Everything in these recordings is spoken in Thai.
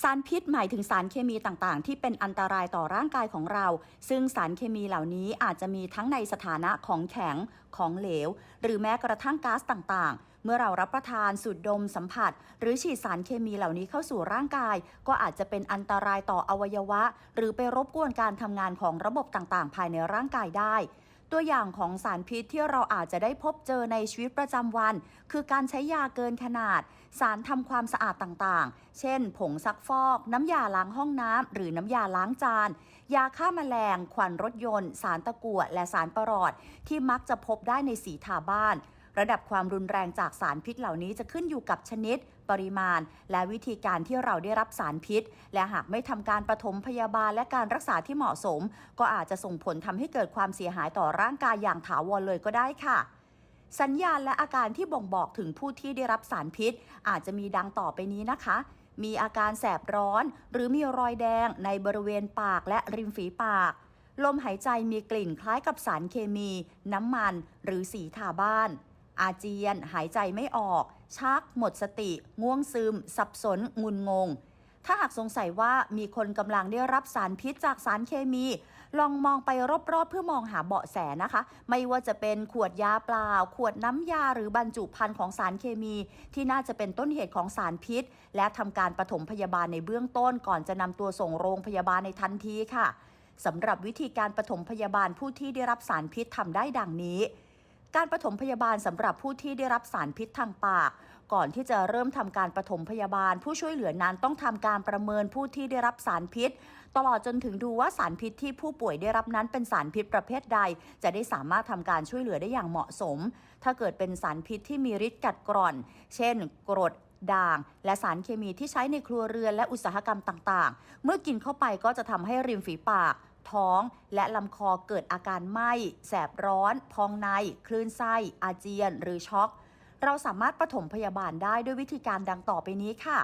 สารพิษหมายถึงสารเคมีต่างๆ ที่เป็นอันตรายต่อร่างกายของเรา ซึ่งสารเคมีเหล่านี้อาจจะมีทั้งในสถานะของแข็งของเหลว หรือแม้กระทั่งก๊าซต่างๆ เมื่อเรารับประทานสูดดมสัมผัส หรือฉีดสารเคมีเหล่านี้เข้าสู่ร่างกาย ก็อาจจะเป็นอันตรายต่ออวัยวะ หรือไปรบกวนการทำงานของระบบต่างๆ ภายในร่างกายได้ ตัวอย่างของสารพิษที่เราอาจจะได้พบเจอในชีวิตประจำวัน คือการใช้ยาเกินขนาด สารทำความสะอาดต่างๆ เช่น ผงซักฟอก น้ำยาล้างห้องน้ำหรือน้ำยาล้างจาน ยาฆ่าแมลง ควันรถยนต์ สารตะกั่วและสารประหลอด ที่มักจะพบได้ในสีทาบ้าน ระดับความรุนแรงจากสารพิษเหล่านี้จะขึ้นอยู่กับชนิด ปริมาณ และวิธีการที่เราได้รับสารพิษ และหากไม่ทำการปฐมพยาบาลและการรักษาที่เหมาะสม ก็อาจจะส่งผลทำให้เกิดความเสียหายต่อร่างกายอย่างถาวรเลยก็ได้ค่ะสัญญาณและอาการที่บ่งบอกถึงผู้ที่ได้รับสารพิษ อาจจะมีดังต่อไปนี้นะคะ มีอาการแสบร้อน หรือมีรอยแดงในบริเวณปากและริมฝีปาก ลมหายใจมีกลิ่นคล้ายกับสารเคมี น้ำมัน หรือสีทาบ้าน อาเจียน หายใจไม่ออก ชัก หมดสติ ง่วงซึม สับสน งุนงง ถ้าหากสงสัยว่ามีคนกำลังได้รับสารพิษจากสารเคมี ลองมองไปรอบๆ เพื่อมองหาเบาะแสนะคะ ไม่ว่าจะเป็นขวดยาเปล่า ขวดน้ำยาหรือบรรจุภัณฑ์ของสารเคมี ที่น่าจะเป็นต้นเหตุของสารพิษ และทำการปฐมพยาบาลในเบื้องต้น ก่อนจะนำตัวส่งโรงพยาบาลในทันทีค่ะสำหรับวิธีการปฐมพยาบาลผู้ที่ได้รับสารพิษทำได้ดังนี้ การปฐมพยาบาลสำหรับผู้ที่ได้รับสารพิษทางปาก ก่อนที่จะเริ่มทำการปฐมพยาบาล ผู้ช่วยเหลือนั้นต้องทำการประเมินผู้ที่ได้รับสารพิษ ตลอดจนถึงดูว่าสารพิษที่ผู้ป่วยได้รับนั้นเป็นสารพิษประเภทใด จะได้สามารถทำการช่วยเหลือได้อย่างเหมาะสม ถ้าเกิดเป็นสารพิษที่มีฤทธิ์กัดกร่อน เช่น กรดด่างและสารเคมีที่ใช้ในครัวเรือนและอุตสาหกรรมต่าง ๆ เมื่อกินเข้าไปก็จะทำให้ริมฝีปาก ท้อง และลำคอเกิดอาการไหม้ แสบร้อน พองใน คลื่นไส้ อาเจียน หรือช็อก เราสามารถปฐมพยาบาลได้ด้วยวิธีการดังต่อไปนี้ค่ะ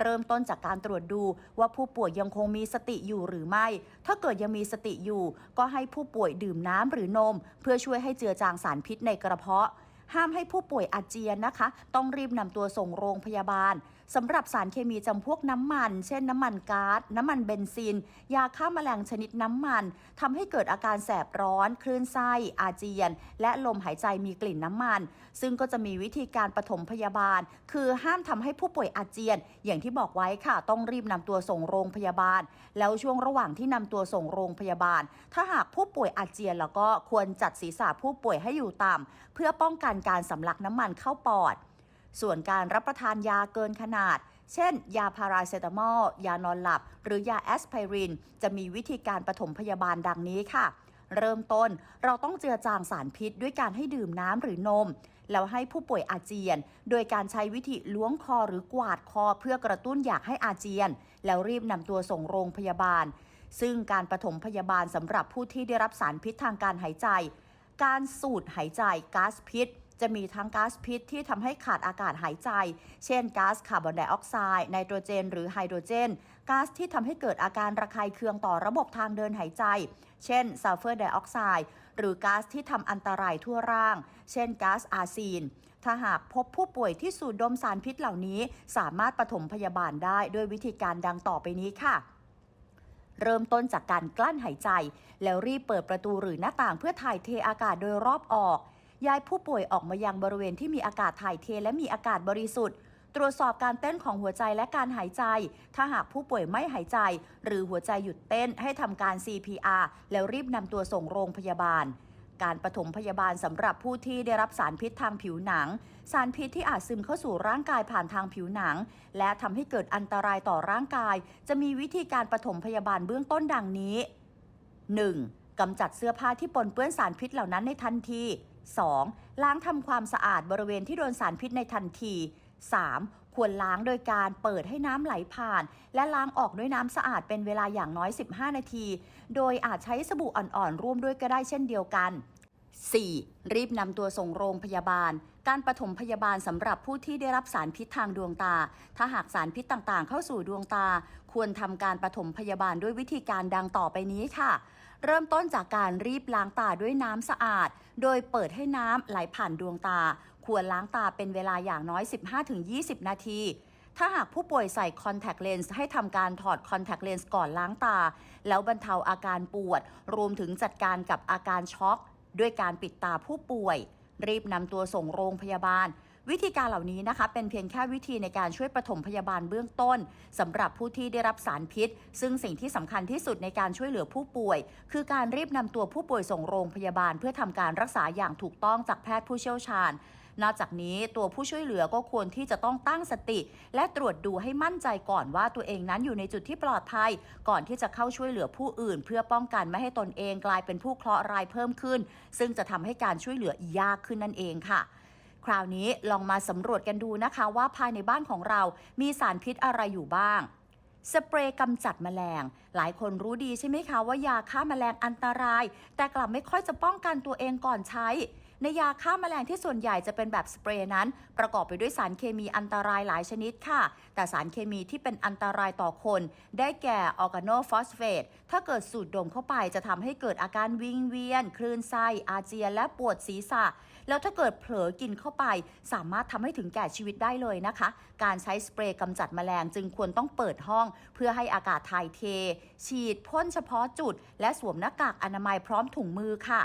เริ่มต้นจากการตรวจดูว่าผู้ป่วยยังคงมีสติอยู่หรือไม่ ถ้าเกิดยังมีสติอยู่ ก็ให้ผู้ป่วยดื่มน้ำหรือนม เพื่อช่วยให้เจือจางสารพิษในกระเพาะ ห้ามให้ผู้ป่วยอาเจียนนะคะ ต้องรีบนำตัวส่งโรงพยาบาล สำหรับสารเคมีจำพวกน้ำมัน เช่นน้ำมันก๊าซน้ำมันเบนซิน ยาฆ่าแมลงชนิดน้ำมันทำให้เกิดอาการแสบร้อน คลื่นไส้ อาเจียน และลมหายใจมีกลิ่นน้ำมัน ซึ่งก็จะมีวิธีการปฐมพยาบาล คือห้ามทำให้ผู้ป่วยอาเจียน อย่างที่บอกไว้ค่ะ ต้องรีบนำตัวส่งโรงพยาบาล แล้วช่วงระหว่างที่นำตัวส่งโรงพยาบาล ถ้าหากผู้ป่วยอาเจียนแล้วก็ควรจัดศีรษะผู้ป่วยให้อยู่ต่ำเพื่อป้องกันการสำลักน้ำมันเข้าปอด ส่วนการรับประทานยาเกินขนาด เช่น ยาพาราเซตามอล ยานอนหลับ หรือยาแอสไพริน จะมีวิธีการปฐมพยาบาลดังนี้ค่ะ เริ่มต้นเราต้องเจือจางสารพิษด้วยการให้ดื่มน้ำหรือนม แล้วให้ผู้ป่วยอาเจียน โดยการใช้วิธีล้วงคอหรือกวาดคอเพื่อกระตุ้นอยากให้อาเจียน แล้วรีบนำตัวส่งโรงพยาบาล ซึ่งการปฐมพยาบาลสำหรับผู้ที่ได้รับสารพิษทางการหายใจ การสูดหายใจก๊าซพิษ จะมีทั้งก๊าซพิษที่ทำให้ขาดอากาศหายใจ เช่นก๊าซคาร์บอนไดออกไซด์ไนโตรเจน หรือไฮโดรเจนก๊าซที่ทำให้เกิดอาการระคายเคืองต่อระบบทางเดินหายใจ เช่นซัลเฟอร์ไดออกไซด์หรือก๊าซที่ทำอันตรายทั่วร่าง เช่นก๊าซอาร์ซีนถ้าหากพบผู้ป่วยที่สูดดมสารพิษเหล่านี้สามารถปฐมพยาบาลได้ด้วยวิธีการดังต่อไปนี้ค่ะ เริ่มต้นจากการกลั้นหายใจ แล้วรีบเปิดประตูหรือหน้าต่างเพื่อถ่ายเทอากาศโดยรอบออก ย้ายผู้ป่วยออกมายังบริเวณที่มีอากาศถ่ายเทและมีอากาศบริสุทธิ์ ตรวจสอบการเต้นของหัวใจและการหายใจ ถ้าหากผู้ป่วยไม่หายใจ หรือหัวใจหยุดเต้นให้ทำการ CPR แล้วรีบนำตัวส่งโรงพยาบาลการปฐมพยาบาลสำหรับผู้ที่ได้รับสารพิษทางผิวหนัง สารพิษที่อาจซึมเข้าสู่ร่างกายผ่านทางผิวหนัง และทำให้เกิดอันตรายต่อร่างกาย จะมีวิธีการปฐมพยาบาลเบื้องต้นดังนี้ 1. กำจัดเสื้อผ้าที่ปนเปื้อนสารพิษเหล่านั้นในทันที 2. ล้างทำความสะอาดบริเวณที่โดนสารพิษในทันที 3. ควรล้างโดยการเปิดให้น้ำไหลผ่าน และล้างออกด้วยน้ำสะอาดเป็นเวลาอย่างน้อย 15 นาที โดยอาจใช้สบู่อ่อนๆ ร่วมด้วยก็ได้เช่นเดียวกัน 4. รีบนำตัวส่งโรงพยาบาล การปฐมพยาบาลสำหรับผู้ที่ได้รับสารพิษทางดวงตา ถ้าหากสารพิษต่างๆ เข้าสู่ดวงตา ควรทำการปฐมพยาบาลด้วยวิธีการดังต่อไปนี้ค่ะ เริ่มต้นจากการรีบล้างตาด้วยน้ำสะอาด โดยเปิดให้น้ำไหลผ่านดวงตา ควรล้างตาเป็นเวลาอย่างน้อย 15-20 นาที ถ้าหากผู้ป่วยใส่คอนแทคเลนส์ให้ทำการถอดคอนแทคเลนส์ก่อนล้างตา แล้วบรรเทาอาการปวด รวมถึงจัดการกับอาการช็อก ด้วยการปิดตาผู้ป่วย รีบนำตัวส่งโรงพยาบาล วิธีการเหล่านี้นะคะ เป็นเพียงแค่วิธีในการช่วยปฐมพยาบาลเบื้องต้นสำหรับผู้ที่ได้รับสารพิษ ซึ่งสิ่งที่สำคัญที่สุดในการช่วยเหลือผู้ป่วย คือการรีบนำตัวผู้ป่วยส่งโรงพยาบาล เพื่อทำการรักษาอย่างถูกต้องจากแพทย์ผู้เชี่ยวชาญนอกจากนี้ตัวผู้ช่วยเหลือก็ควรที่จะต้องตั้งสติ และตรวจดูให้มั่นใจก่อนว่าตัวเองนั้นอยู่ในจุดที่ปลอดภัย ก่อนที่จะเข้าช่วยเหลือผู้อื่น เพื่อป้องกันไม่ให้ตนเองกลายเป็นผู้เคราะห์รายเพิ่มขึ้น ซึ่งจะทำให้การช่วยเหลือยากขึ้นนั่นเองค่ะ คราวนี้ลองมาสำรวจกันดูนะคะว่าภายในบ้านของเรามีสารพิษอะไรอยู่บ้าง สเปรย์กำจัดแมลง หลายคนรู้ดีใช่ไหมคะว่ายาฆ่าแมลงอันตราย แต่กลับไม่ค่อยจะป้องกันตัวเองก่อนใช้ ในยาฆ่าแมลงที่ส่วนใหญ่จะเป็นแบบสเปรย์นั้น ประกอบไปด้วยสารเคมีอันตรายหลายชนิดค่ะ แต่สารเคมีที่เป็นอันตรายต่อคน ได้แก่ออร์แกโนฟอสเฟตถ้าเกิดสูดดมเข้าไปจะทำให้เกิดอาการวิงเวียน คลื่นไส้อาเจียนและปวดศีรษะ แล้วถ้าเกิดเผลอกินเข้าไป สามารถทำให้ถึงแก่ชีวิตได้เลยนะคะ การใช้สเปรย์กำจัดแมลงจึงควรต้องเปิดห้อง เพื่อให้อากาศถ่ายเท ฉีดพ่นเฉพาะจุด และสวมหน้ากากอนามัยพร้อมถุงมือค่ะ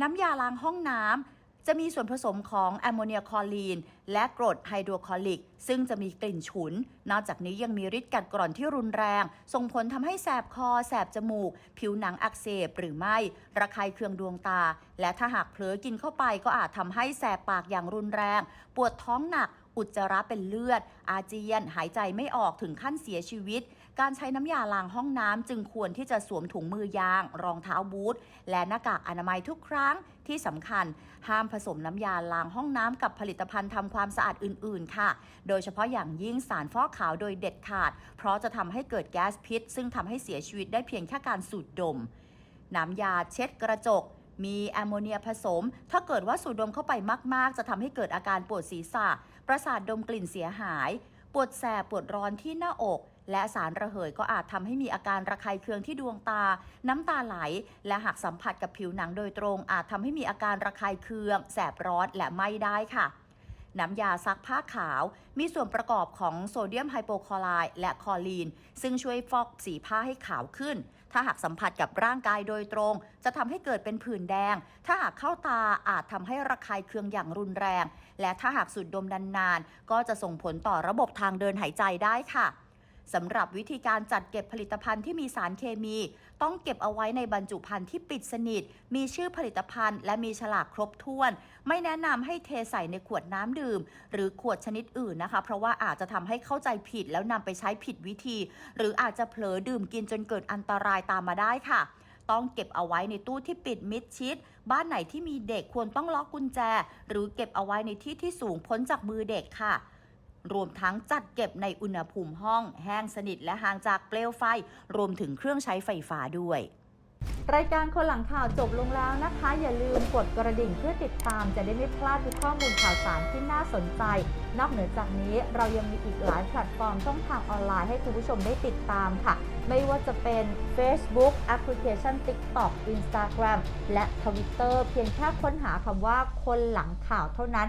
น้ำยาล้างห้องน้ำจะมีส่วนผสมของแอมโมเนียคลอรีน และกรดไฮโดรคลอริก ซึ่งจะมีกลิ่นฉุน นอกจากนี้ยังมีฤทธิ์กัดกร่อนที่รุนแรง ส่งผลทำให้แสบคอ แสบจมูก ผิวหนังอักเสบหรือไม่ ระคายเคืองดวงตา และถ้าหากเผลอกินเข้าไปก็อาจทำให้แสบปากอย่างรุนแรง ปวดท้องหนักอุจจาระเป็นเลือด อาเจียน หายใจไม่ออกถึงขั้นเสียชีวิต การใช้น้ำยาล้างห้องน้ำจึงควรที่จะสวมถุงมือยาง รองเท้าบูทและหน้ากากอนามัยทุกครั้งที่สำคัญ ห้ามผสมน้ำยาล้างห้องน้ำกับผลิตภัณฑ์ทำความสะอาดอื่น ๆ ค่ะ โดยเฉพาะอย่างยิ่งสารฟอกขาวโดยเด็ดขาด เพราะจะทำให้เกิดแก๊สพิษ ซึ่งทำให้เสียชีวิตได้เพียงแค่การสูดดม น้ำยาเช็ดกระจกมีแอมโมเนียผสม ถ้าเกิดว่าสูดดมเข้าไปมาก ๆ จะทำให้เกิดอาการปวดศีรษะ ประสาทดมกลิ่นเสียหาย ปวดแสบปวดร้อนที่หน้าอก และสารระเหยก็อาจทำให้มีอาการระคายเคืองที่ดวงตา น้ำตาไหล และหากสัมผัสกับผิวหนังโดยตรง อาจทำให้มีอาการระคายเคือง แสบร้อนและไหม้ได้ค่ะ น้ำยาซักผ้าขาว มีส่วนประกอบของโซเดียมไฮโปคลอไรด์และคลอรีน ซึ่งช่วยฟอกสีผ้าให้ขาวขึ้น ถ้าหากสัมผัสกับร่างกายโดยตรง จะทำให้เกิดเป็นผื่นแดง ถ้าหากเข้าตาอาจทำให้ระคายเคืองอย่างรุนแรง และถ้าหากสูดดมนานๆ ก็จะส่งผลต่อระบบทางเดินหายใจได้ค่ะ สำหรับวิธีการจัดเก็บผลิตภัณฑ์ที่มีสารเคมี ต้องเก็บเอาไว้ในบรรจุภัณฑ์ที่ปิดสนิท มีชื่อผลิตภัณฑ์ และมีฉลากครบถ้วน ไม่แนะนำให้เทใส่ในขวดน้ำดื่ม หรือขวดชนิดอื่นนะคะ เพราะว่าอาจจะทำให้เข้าใจผิดแล้วนำไปใช้ผิดวิธี หรืออาจจะเผลอดื่มกินจนเกิดอันตรายตามมาได้ค่ะต้องเก็บเอาไว้ในตู้ที่ปิดมิดชิด บ้านไหนที่มีเด็กควรต้องล็อกกุญแจ หรือเก็บเอาไว้ในที่ที่สูงพ้นจากมือเด็กค่ะ รวมทั้งจัดเก็บในอุณหภูมิห้อง แห้งสนิทและห่างจากเปลวไฟ รวมถึงเครื่องใช้ไฟฟ้าด้วย รายการคนหลังข่าวจบลงแล้วนะคะ อย่าลืมกดกระดิ่งเพื่อติดตามจะได้ไม่พลาดทุกข้อมูลข่าวสารที่น่าสนใจ นอกเหนือจากนี้เรายังมีอีกหลายแพลตฟอร์มช่องทางออนไลน์ให้คุณผู้ชมได้ติดตามค่ะไม่ว่าจะเป็น Facebook แอปพลิเคชัน TikTok Instagram และ Twitter เพียงแค่ค้นหาคำว่าคนหลังข่าวเท่านั้น